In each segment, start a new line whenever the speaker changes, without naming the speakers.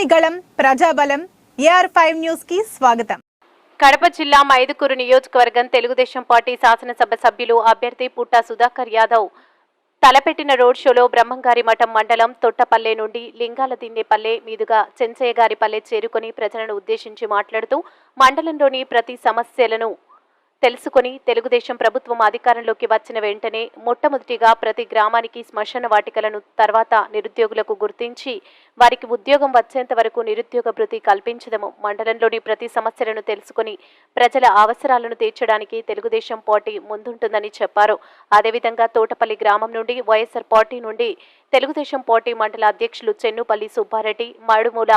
ప్రజని ప్రజాబలం AR five న్యూస్కి స్వాగతం.
కడప జిల్లా మైదుకూరు నియోజకవర్గం తెలుగుదేశం పార్టీ శాసనసభ సభ్యులు అభ్యర్థి పుట్టా సుధాకర్ యాదవ్ తలపెట్టిన రోడ్ షోలో బ్రహ్మంగారి మఠం మండలం తొట్టపల్లె నుండి లింగాల దిన్నెపల్లె మీదుగా చెంచయ్య గారి పల్లె చేరుకుని ప్రజలను ఉద్దేశించి మాట్లాడుతూ మండలంలోని ప్రతి సమస్యలను తెలుసుకుని తెలుగుదేశం ప్రభుత్వం అధికారంలోకి వచ్చిన వెంటనే మొట్టమొదటిగా ప్రతి గ్రామానికి శ్మశాన వాటికలను తర్వాత నిరుద్యోగులకు గుర్తించి వారికి ఉద్యోగం వచ్చేంత వరకు నిరుద్యోగ భృతి కల్పించదము మండలంలోని ప్రతి సమస్యలను తెలుసుకుని ప్రజల అవసరాలను తీర్చడానికి తెలుగుదేశం పార్టీ ముందుంటుందని చెప్పారు. అదేవిధంగా తోటపల్లి గ్రామం నుండి వైఎస్ఆర్ పార్టీ నుండి తెలుగుదేశం పార్టీ మండల అధ్యక్షులు చెన్నుపల్లి సుబ్బారెడ్డి మాడుమూల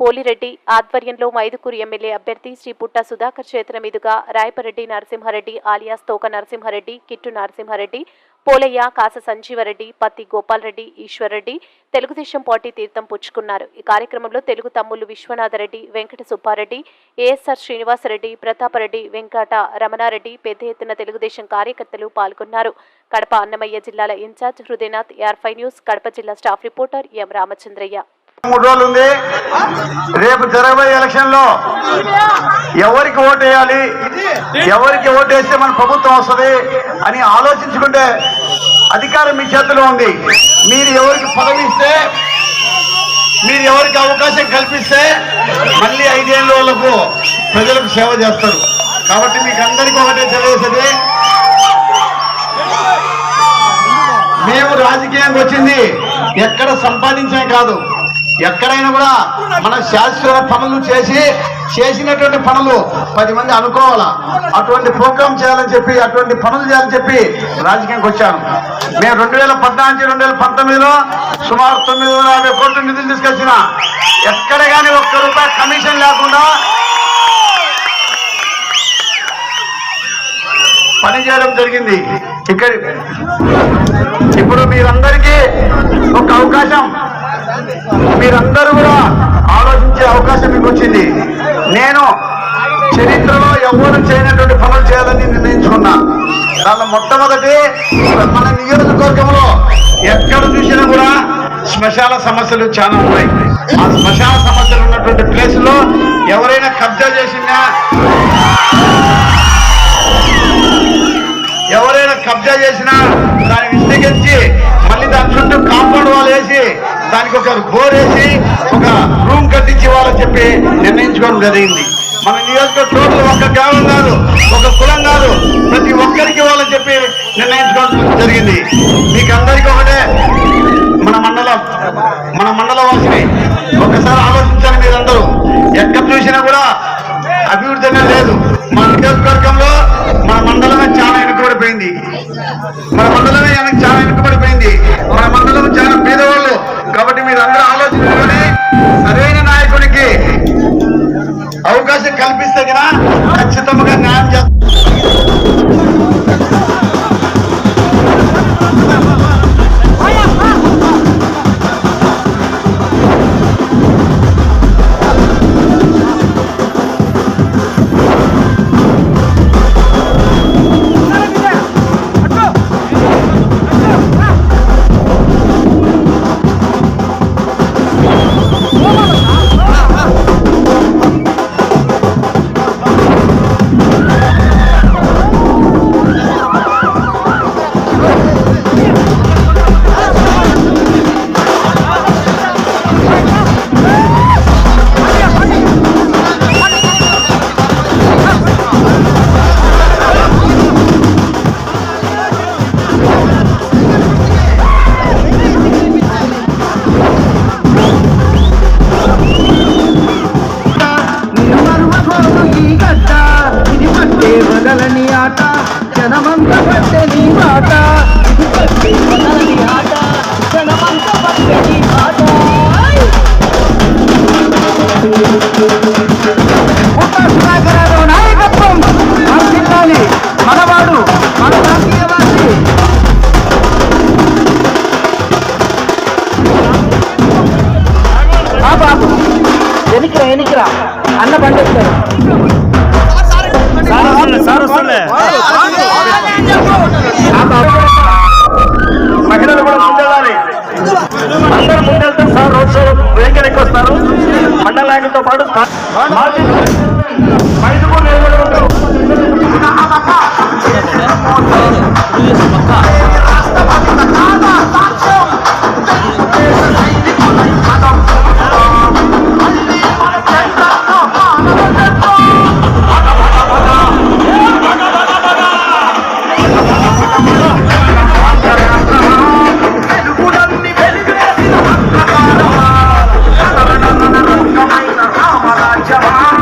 పోలిరెడ్డి ఆధ్వర్యంలో మైదుకూరు ఎమ్మెల్యే అభ్యర్థి శ్రీ పుట్ట సుధాకర్ చేతుల మీదుగా రాయపరెడ్డి నరసింహారెడ్డి ఆలియాస్ తోక నరసింహారెడ్డి కిట్టు నరసింహారెడ్డి పోలయ్య కాస సంజీవరెడ్డి పత్తి గోపాల్రెడ్డి ఈశ్వర్రెడ్డి తెలుగుదేశం పార్టీ తీర్థం పుచ్చుకున్నారు. ఈ కార్యక్రమంలో తెలుగు తమ్ముళ్ళు విశ్వనాథరెడ్డి వెంకట సుబ్బారెడ్డి ఏఎస్ఆర్ శ్రీనివాసరెడ్డి ప్రతాపరెడ్డి వెంకట రమణారెడ్డి పెద్ద ఎత్తున తెలుగుదేశం కార్యకర్తలు పాల్గొన్నారు. కడప అన్నమయ్య జిల్లాల ఇన్ఛార్జ్ హృదయనాథ్ యార్ఫై న్యూస్ కడప జిల్లా స్టాఫ్ రిపోర్టర్ ఎం రామచంద్రయ్య.
మూడు రోజులు ఉంది. రేపు జరగబోయే ఎలక్షన్లో ఎవరికి ఓటు వేయాలి? ఎవరికి ఓటు వేస్తే మన ప్రభుత్వం వస్తుంది అని ఆలోచించుకుంటే అధికారం మీ చేతిలో ఉంది. మీరు ఎవరికి పదవి ఇస్తే మీరు ఎవరికి అవకాశం కల్పిస్తే మళ్ళీ ఐదేళ్ళ వాళ్ళకు ప్రజలకు సేవ చేస్తారు. కాబట్టి మీకు అందరికీ ఒకటే తెలియజేసేది. మేము రాజకీయానికి వచ్చింది ఎక్కడ సంపాదించే కాదు. ఎక్కడైనా కూడా మన శాశ్వత పనులు చేసి చేసినటువంటి పనులు పది మంది అనుకోవాలా? అటువంటి ప్రోగ్రామ్ చేయాలని చెప్పి అటువంటి పనులు చేయాలని చెప్పి రాజకీయానికి వచ్చాను. మేము రెండు వేల పద్నాలుగు రెండు వేల పంతొమ్మిదిలో సుమారు తొమ్మిది వందల యాభై కోట్ల నిధులు తీసుకొచ్చిన. ఎక్కడ కానీ ఒక్క రూపాయి కమిషన్ లేకుండా పని చేయడం జరిగింది. ఇక్కడ ఇప్పుడు మీరందరికీ ఒక అవకాశం. మీరందరూ కూడా ఆలోచించే అవకాశం మీకు వచ్చింది. నేను చరిత్రలో ఎవరు చేయనటువంటి పనులు చేయాలని నిర్ణయించుకున్నా. దానిలో మొట్టమొదటి మన నియోజకవర్గంలో ఎక్కడ చూసినా కూడా శ్మశాన సమస్యలు చాలా ఉన్నాయి. ఆ శ్మశాన సమస్యలు ఉన్నటువంటి ప్లేసులో ఎవరైనా కబ్జా చేసినా ఎవరైనా కబ్జా చేసినా దాన్ని విస్తరించి మళ్ళీ దాని చుట్టూ కాంపౌండ్ వాల్ వేసి దానికి ఒక బోరేసి ఒక రూమ్ కట్టించి వాళ్ళని చెప్పి నిర్ణయించుకోవడం జరిగింది. మన నియోజకవర్గంలో ఒక గ్రామం కాదు ఒక కులం కాదు ప్రతి ఒక్కరికి వాళ్ళని చెప్పి నిర్ణయించుకోవడం జరిగింది. మీకు అందరికీ ఒకటే మన మండలం మన మండల వాసిని ఒకసారి ఆలోచించాలి మీరందరూ. ఎక్కడ చూసినా కూడా అభివృద్ధి అనేది లేదు. మన నియోజకవర్గంలో మన మండలమే చాలా వెనుకబడిపోయింది. మన మండలమే చాలా వెనుకబడిపోయింది. మన మండలం అవకాశం కల్పిస్తే కదా ఖచ్చితంగా న్యాయం చేస్తారు
Kakak 的 Martin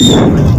Nossa!